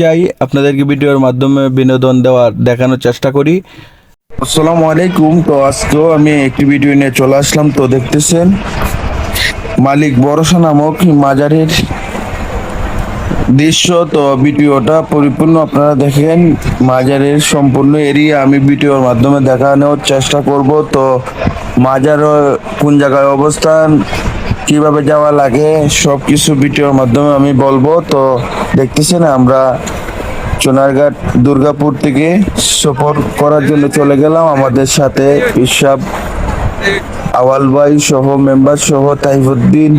যাই আপনাদেরকে ভিডিওর মাধ্যমে বিনোদন দেওয়ার, দেখানোর চেষ্টা করি। আসসালামু আলাইকুম। তো আজকেও আমি একটি ভিডিও নিয়ে চলে আসলাম। তো দেখতেছেন, মালিক বরসা নামক মাজারের দৃশ্য। তো ভিডিওটা পরিপূর্ণ আপনারা দেখেন। মাজারের সম্পূর্ণ এরিয়া আমি ভিডিওর মাধ্যমে দেখানোর চেষ্টা করব। তো মাজার কোন জায়গায় অবস্থান কীভাবে যাওয়া লাগে সব কিছু ভিডিওর মাধ্যমে আমি বলব। তো দেখতেছেন আমরা চোনারঘাট দুর্গাপুর থেকে সফর করার জন্য চলে গেলাম। আমাদের সাথে ইসাব আওয়াল ভাই সহ, মেম্বার সহ তাইফুদ্দিন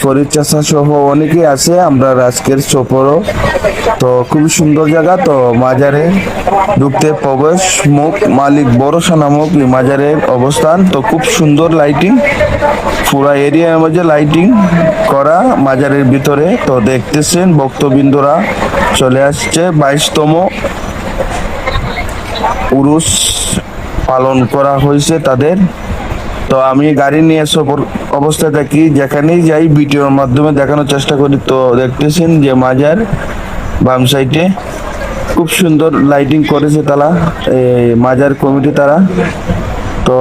ফরিদ চাষা সহ অনেকেই আছে, আমরা আজকের সফরও। তো খুবই সুন্দর জায়গা, তো মাজারে ঢুকতে প্রবেশ মুখ, মালিক বড়সা নামক মাজারের অবস্থান। তো খুব সুন্দর লাইটিং পুরা এরিয়ার মধ্যে লাইটিং করা মাজারের ভিতরে। তো দেখতেছেন, ভক্তবৃন্দরা চলে আসছে, বাইশতম উরুস পালন করা হয়েছে তাদের। তো আমি গাড়ি নিয়ে সফর অবস্থায় থাকি। যেখানেই যাই, ভিডিওর মাধ্যমে দেখানোর চেষ্টা করি। তো দেখতেছেন যে মাজার বাম সাইডে খুব সুন্দর লাইটিং করেছে তারা মাজার কমিটি তারা। তো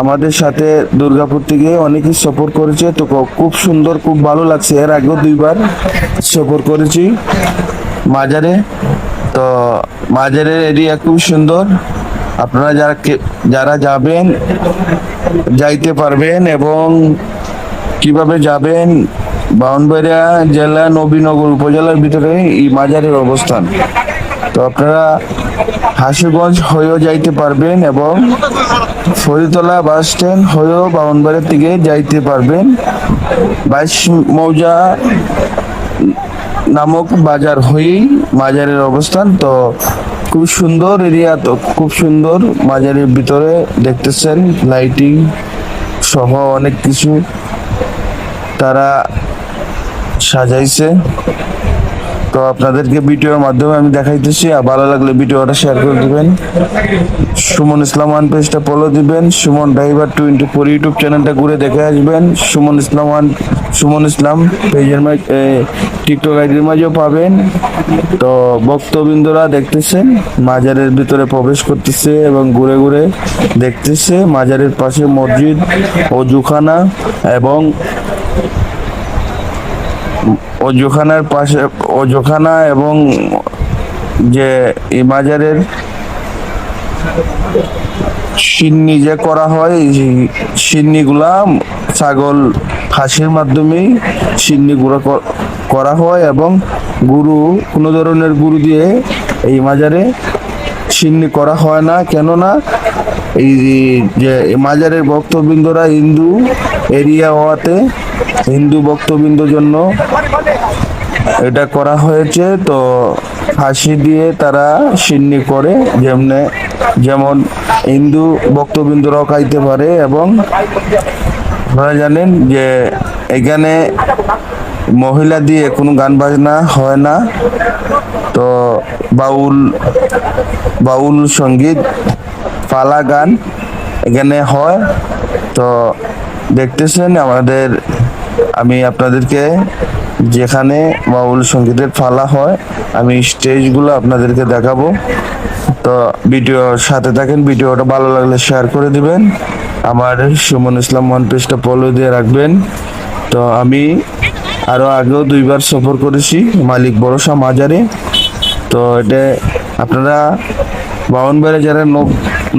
আমাদের সাথে দুর্গাপুর থেকে অনেকেই সফর করেছে। তো খুব সুন্দর, খুব ভালো লাগছে। এর আগেও দুইবার সফর করেছি মাজারে। তো মাজারের এরিয়া খুব সুন্দর। আপনারা যারা যারা যাবেন, যাইতে পারবেন এবং কীভাবে যাবেন, বাউনবাড়িয়া জেলা নবীনগর উপজেলার ভিতরে এই মাজারের অবস্থান। তো আপনারা হাসিগঞ্জ হয়েও যাইতে পারবেন এবং ফরিতলা বাস স্ট্যান্ড হয়েও বাউনবাড়ির থেকে যাইতে পারবেন। বাইশ মৌজা নামক বাজার হয়েই মাজারের অবস্থান। তো খুব সুন্দর এরিয়া তো, খুব সুন্দর। মাঝারির ভিতরে দেখতেছেন লাইটিং সহ অনেক কিছু তারা সাজাইছে। তো আপনাদেরকে ভিডিওর মাধ্যমে আমি দেখাইতেছি, আর ভালো লাগলে ভিডিওটা শেয়ার করে দিবেন। সুমন ইসলাম ওয়ান পেজটা ফলো দিবেন। Suman driver twenty four YouTube চ্যানেলটা ঘুরে দেখে আসবেন। সুমন ইসলাম ওয়ান সুমন ইসলাম পেজের টিকটক আইডির মাঝেও পাবেন। তো ভক্তবৃন্দরা দেখতেছেন, মাজারের ভিতরে প্রবেশ করতেছে এবং ঘুরে ঘুরে দেখতেছে। মাজারের পাশে মসজিদ ও জুখানা এবং অজুখানার পাশে, অজুখানা এবং যে এই মাজারের সিন্নি যে করা হয়, সিন্নিগুলা ছাগল খাসির মাধ্যমেই সিন্নিগুলো করা হয় এবং গুরু, কোনো ধরনের গুরু দিয়ে এই মাজারে সিন্নি করা হয় না। কেননা এই যে মাজারের ভক্তবৃন্দরা হিন্দু এরিয়া হওয়াতে, হিন্দু ভক্তবৃন্দর জন্য এটা করা হয়েছে। তো ফাঁসি দিয়ে তারা সিন্নি করে, যেমনে, যেমন হিন্দু ভক্তবৃন্দরাও খাইতে পারে এবং আপনারা জানেন যে এখানে মহিলা দিয়ে কোনো গান বাজনা হয় না। তো বাউল বাউল সংগীত পালা গান এখানে হয়। তো দেখতেছেন আমাদের, আমি আপনাদেরকে যেখানে বাউল সঙ্গীতের ফালা হয়, আমি স্টেজগুলো আপনাদেরকে দেখাবো। তো ভিডিও সাথে থাকেন, ভিডিওটা ভালো লাগলে শেয়ার করে দিবেন। আমার সুমন ইসলাম ওয়ান পেজটা ফলো দিয়ে রাখবেন। তো আমি আরও আগেও দুইবার সফর করেছি, মালিক ভরসা মাজারে। তো এটা আপনারা বাউনবাড়ি যারা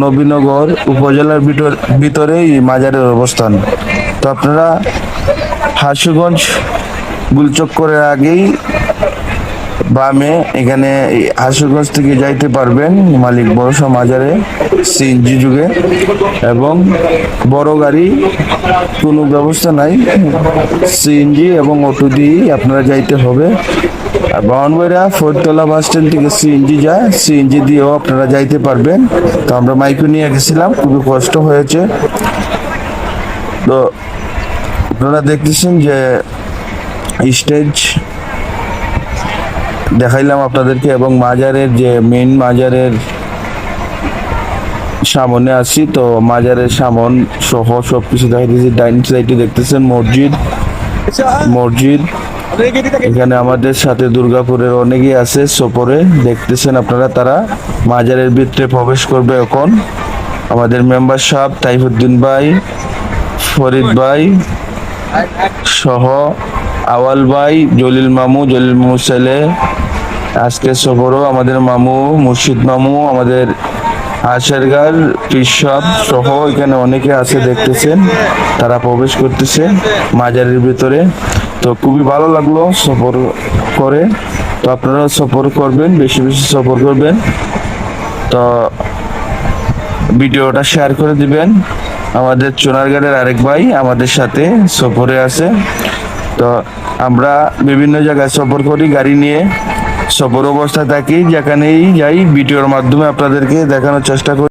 নবীনগর উপজেলার ভিতর ভিতরে এই মাজারের অবস্থান। তো আপনারা হাসুগঞ্জ গুলচক্করের আগেই বামে এখানে হাসুগঞ্জ থেকে যাইতে পারবেন মালিক বড়সা মাজারে সিএনজি যুগে। এবং বড় গাড়ি, কোনো ব্যবস্থা নাই। সিএনজি এবং অটো দিয়েই আপনারা যাইতে হবে। আর ফোরতলা বাস স্ট্যান্ড থেকে সিএনজি যায়, সিএনজি দিয়েও আপনারা যাইতে পারবেন। তো আমরা মাইকো নিয়ে গেছিলাম, খুবই কষ্ট হয়েছে। তো আপনারা দেখতেছেন যে স্টেজ দেখাইলাম আপনাদেরকে এবং মাজারের যে মেইন মাজারের সামনে আছি, তো মাজারের সামন সহ সব কিছু দেখাইতেছি। ডাইনিং সাইডে দেখতেছেন মসজিদ মসজিদ। এখানে আমাদের সাথে দুর্গাপুরের অনেকেই আছে সফরে দেখতেছেন আপনারা, তারা মাজারের ভিতরে প্রবেশ করবে এখন। আমাদের মেম্বার সাহেব, তাইফুদ্দিন ভাই, ফরিদ ভাই সহ আওয়াল ভাই, জলিল মামু জলিল মামু ছেলে, আজকে সফরও আমাদের মামু, মুর্শিদ মামু, আমাদের আশেরগার পিসাব সহ এখানে অনেকে আছে, দেখতেছেন। তারা প্রবেশ করতেছে মাজারের ভিতরে। তো খুবই ভালো লাগল সফর করে। তো আপনারা সফর করবেন, বেশি বেশি সফর করবেন। তো ভিডিওটা শেয়ার করে দিবেন। আমাদের চোনারগাড়ের আরেক ভাই আমাদের সাথে সফরে আছে। তো আমরা বিভিন্ন জায়গায় সফর করি, গাড়ি নিয়ে সফর অবস্থায় থাকি। যেখানেই যাই, ভিডিওর মাধ্যমে আপনাদেরকে দেখানোর চেষ্টা করি।